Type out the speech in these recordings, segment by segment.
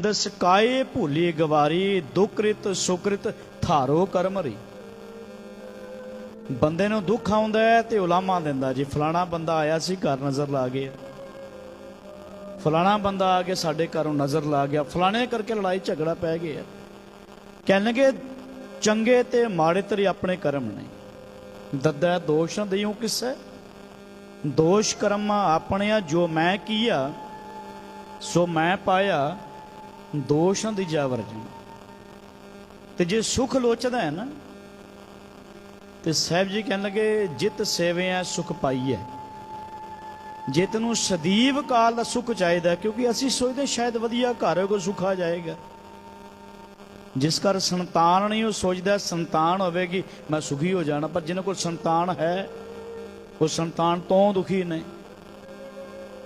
ਦਸ ਕਾਏ ਭੂਲੀ ਗਵਾਰੀ, ਦੁਕ੍ਰਿਤ ਸੁਕ੍ਰਿਤ ਥਾਰੋ ਕਰਮ ਕਰਮਰੀ ਬੰਦੇ ਨੂੰ ਦੁੱਖ ਆਉਂਦਾ ਹੈ ਤੇ ਉਲਾਮਾ ਦਿੰਦਾ, ਜੀ ਫਲਾਣਾ ਬੰਦਾ ਆਇਆ ਸੀ, ਘਰ ਨਜ਼ਰ ਲਾ ਗਿਆ। ਫਲਾਣਾ ਬੰਦਾ ਆ ਕੇ ਸਾਡੇ ਘਰੋਂ ਨਜ਼ਰ ਲਾ ਗਿਆ, ਫਲਾਣੇ ਕਰਕੇ ਲੜਾਈ ਝਗੜਾ ਪੈ ਗਿਆ। ਕਹਿਣਗੇ, ਚੰਗੇ ਤੇ ਮਾੜੇ ਤੇਰੇ ਆਪਣੇ ਕਰਮ ਨੇ। ਦੱਦਾ, ਦੋਸ਼ ਨਾ ਦਿਓ ਕਿਸੈ। ਦੋਸ਼ ਕਰਮਾ ਆਪਣਿਆ, ਜੋ ਮੈਂ ਕੀਆ, ਸੋ ਮੈਂ ਪਾਇਆ ਦੋਸ਼ ਨਾ ਦੀਜਾ ਵਰਜਨ ਤੇ ਜੇ ਸੁਖ ਲੋਚਦਾ ਹੈ ਨਾ, ਤੇ ਸਾਹਿਬ ਜੀ ਕਹਿਣ ਲੱਗੇ, ਜਿਤ ਸੇਵਿਆ ਸੁਖ ਪਾਈਐ ਜੇ ਨੂੰ ਸਦੀਵ ਕਾਲ ਦਾ ਸੁਖ ਚਾਹੀਦਾ, ਕਿਉਂਕਿ ਅਸੀਂ ਸੋਚਦੇ ਸ਼ਾਇਦ ਵਧੀਆ ਘਰ ਕੋ ਸੁਖ ਆ ਜਾਏਗਾ। ਜਿਸ ਕਰ ਸੰਤਾਨ ਨਹੀਂ, ਉਹ ਸੋਚਦਾ ਸੰਤਾਨ ਹੋਵੇਗੀ, ਮੈਂ ਸੁਖੀ ਹੋ ਜਾਣਾ, ਪਰ ਜਿਹਨਾਂ ਕੋਲ ਸੰਤਾਨ ਹੈ, ਉਹ ਸੰਤਾਨ ਤੋਂ ਦੁਖੀ ਨੇ।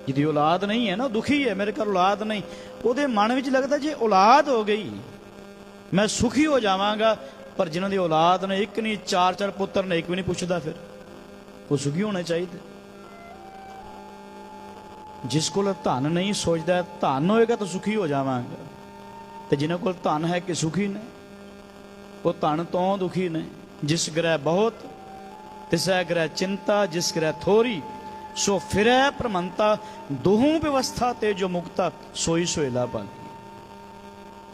ਜਿਹਦੀ ਔਲਾਦ ਨਹੀਂ ਹੈ ਨਾ, ਦੁਖੀ ਹੈ, ਮੇਰੇ ਘਰ ਔਲਾਦ ਨਹੀਂ। ਉਹਦੇ ਮਨ ਵਿੱਚ ਲੱਗਦਾ ਜੇ ਔਲਾਦ ਹੋ ਗਈ, ਮੈਂ ਸੁਖੀ ਹੋ ਜਾਵਾਂਗਾ, ਪਰ ਜਿਨ੍ਹਾਂ ਦੀ ਔਲਾਦ ਨੇ ਇੱਕ ਨਹੀਂ, ਚਾਰ ਚਾਰ ਪੁੱਤਰ ਨੇ, ਇੱਕ ਵੀ ਨਹੀਂ ਪੁੱਛਦਾ ਫਿਰ। ਉਹ ਸੁਖੀ ਹੋਣੇ ਚਾਹੀਦੇ। ਜਿਸ ਕੋਲ ਧਨ ਨਹੀਂ ਸੋਚਦਾ, ਧਨ ਹੋਏਗਾ ਤਾਂ ਸੁਖੀ ਹੋ ਜਾਵਾਂਗਾ। ਤੇ ਜਿਨ੍ਹਾਂ ਕੋਲ ਧਨ ਹੈ ਕਿ ਸੁਖੀ ਨੇ, ਉਹ ਧਨ ਤੋਂ ਦੁਖੀ ਨੇ। ਜਿਸ ਗ੍ਰਹਿ ਬਹੁਤ ਤਿਸੈ ਗ੍ਰਹਿ ਚਿੰਤਾ, ਜਿਸ ਗ੍ਰਹਿ ਥੋਰੀ ਸੋ ਫਿਰੈ ਪ੍ਰਮੰਤਾ, ਦੋਹੂ ਵਿਵਸਥਾ ਤੇ ਜੋ ਮੁਕਤਾ ਸੋਈ ਸੋਇਲਾ ਪਾਗੀ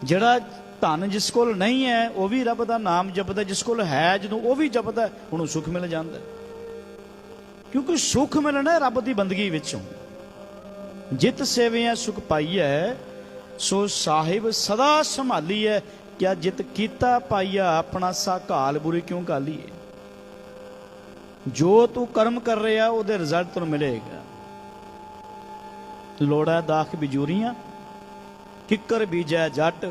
ਜਿਹੜਾ ਧਨ ਜਿਸ ਕੋਲ ਨਹੀਂ ਹੈ, ਉਹ ਵੀ ਰੱਬ ਦਾ ਨਾਮ ਜਪਦਾ, ਜਿਸ ਕੋਲ ਹੈ ਜਦੋਂ ਉਹ ਵੀ ਜਪਦਾ, ਉਹਨੂੰ ਸੁੱਖ ਮਿਲ ਜਾਂਦਾ। ਕਿਉਂਕਿ ਸੁੱਖ ਮਿਲਣਾ ਰੱਬ ਦੀ ਬੰਦਗੀ ਵਿੱਚੋਂ। ਜਿਤ ਸੇਵਿਆ ਸੁਖ ਪਾਈਐ, ਸੋ ਸਾਹਿਬ ਸਦਾ ਸੰਭਾਲੀਐ, ਕਿਆ ਜਿਤ ਕੀਤਾ ਪਾਈਆ, ਆਪਣਾ ਸਾ ਕਾਲ ਬੁਰੀ ਕਿਉਂ ਕਾਲੀਏ ਜੋ ਤੂੰ ਕਰਮ ਕਰ ਰਿਹਾ ਉਹਦੇ ਰਿਜ਼ਲਟ ਤੈਨੂੰ ਮਿਲੇਗਾ। ਲੋੜਾ ਦਾਖ ਬਿਜੂਰੀਆਂ ਕਿੱਕਰ ਬੀਜੈ ਜੱਟ।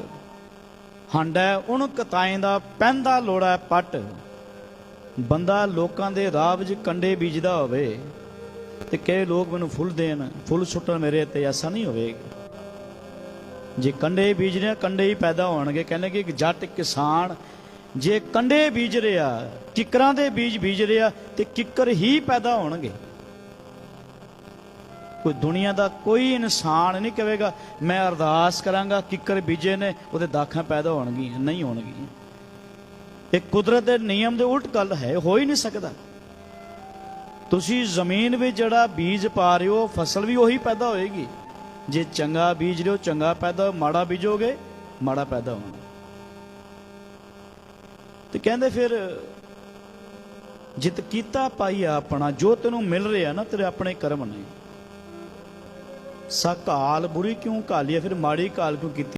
ਹੰਡੈ ਉਣ ਕਤਾਏ ਦਾ ਪੈਂਦਾ ਲੋੜਾ ਪੱਟ। ਬੰਦਾ ਲੋਕਾਂ ਦੇ ਰਾਹ ਵਿੱਚ ਕੰਡੇ ਬੀਜਦਾ ਹੋਵੇ ਤੇ ਕਈ ਲੋਕ ਮੈਨੂੰ ਫੁੱਲ ਦੇਣ ਫੁੱਲ ਸੁੱਟਣ ਮੇਰੇ ਤੇ ਐਸਾ ਨਹੀਂ ਹੋਵੇਗਾ। ਜੇ ਕੰਡੇ ਬੀਜ ਰਹੇ ਆ, ਕੰਡੇ ਹੀ ਪੈਦਾ ਹੋਣਗੇ। ਕਹਿੰਦੇ ਕਿ ਇੱਕ ਜੱਟ ਕਿਸਾਨ ਜੇ ਕੰਡੇ ਬੀਜ ਰਿਹਾ, ਕਿੱਕਰਾਂ ਦੇ ਬੀਜ ਬੀਜ ਰਿਹਾ, ਤੇ ਕਿੱਕਰ ਹੀ ਪੈਦਾ ਹੋਣਗੇ। ਕੋਈ ਦੁਨੀਆ ਦਾ ਕੋਈ ਇਨਸਾਨ ਨਹੀਂ ਕਹੇਗਾ, ਮੈਂ ਅਰਦਾਸ ਕਰਾਂਗਾ, ਕਿੱਕਰ ਬੀਜੇ ਨੇ, ਉਹਦੇ ਦਾਖਾਂ ਪੈਦਾ ਹੋਣਗੀਆਂ, ਨਹੀਂ ਹੋਣਗੀਆਂ। ਇਹ ਕੁਦਰਤ ਦੇ ਨਿਯਮ ਦੇ ਉਲਟ ਗੱਲ ਹੈ, ਹੋ ਹੀ ਨਹੀਂ ਸਕਦਾ। ਤੁਸੀਂ ਜ਼ਮੀਨ ਵਿੱਚ ਜਿਹੜਾ ਬੀਜ ਪਾ ਰਹੇ ਹੋ, ਫਸਲ ਵੀ ਉਹੀ ਪੈਦਾ ਹੋਏਗੀ। ਜੇ ਚੰਗਾ ਬੀਜ ਰਹੇ ਹੋ, ਚੰਗਾ ਪੈਦਾ, ਮਾੜਾ ਬੀਜੋਗੇ, ਮਾੜਾ ਪੈਦਾ ਹੋਣਾ ਤੇ ਕਹਿੰਦੇ ਫਿਰ, ਜਿਤ ਕੀਤਾ ਪਾਈ ਆਪਣਾ, ਜੋ ਤੈਨੂੰ ਮਿਲ ਰਿਹਾ ਨਾ, ਤੇਰੇ ਆਪਣੇ ਕਰਮ ਨੇ। ਸਾ ਕਾਲ ਬੁਰੀ ਕਿਉਂ ਕਾਲੀ ਹੈ ਫਿਰ ਮਾੜੀ ਕਾਲ ਕਿਉਂ ਕੀਤੀ?